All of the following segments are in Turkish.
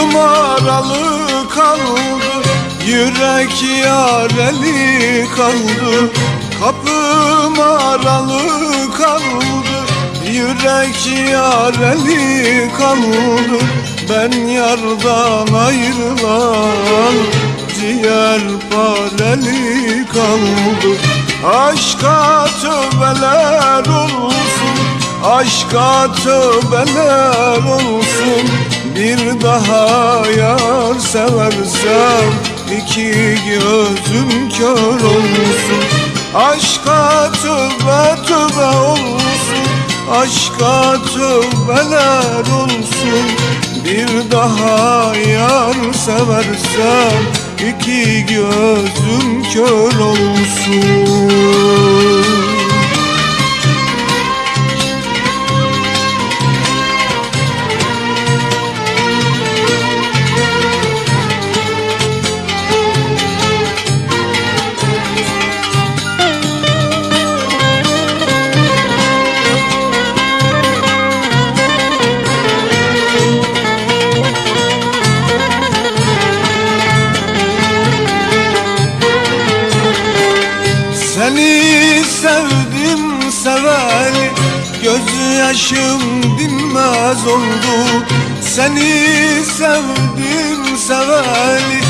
Aklım aralı kaldı Yürek yareli kaldı. Kapım aralı kaldı Yürek yareli kaldı. Ben yardan ayrılan Ciğer pareli kaldı. Aşka tövbeler olsun Aşka tövbeler olsun. Bir daha yar seversem iki gözüm kör olsun. Aşka tövbe tövbe olsun. Aşka tövbeler olsun. Bir daha yar seversem iki gözüm kör olsun Seni sevdim seveli Göz yaşım dinmez oldu. Seni sevdim seveli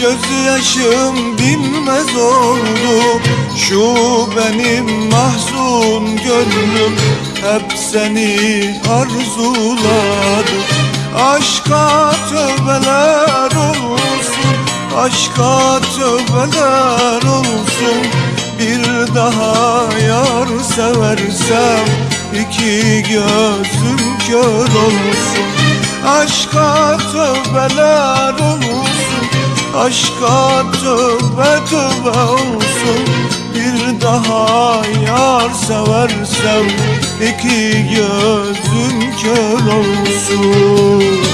Göz yaşım dinmez oldu. Şu benim mahzun gönlüm Hep seni arzuladı. Aşka tövbeler olsun Aşka tövbeler olsun Bir daha yar seversem iki gözüm kör olsun. Aşka tövbeler olsun Aşka tövbe tövbe olsun. Bir daha yar seversem iki gözüm kör olsun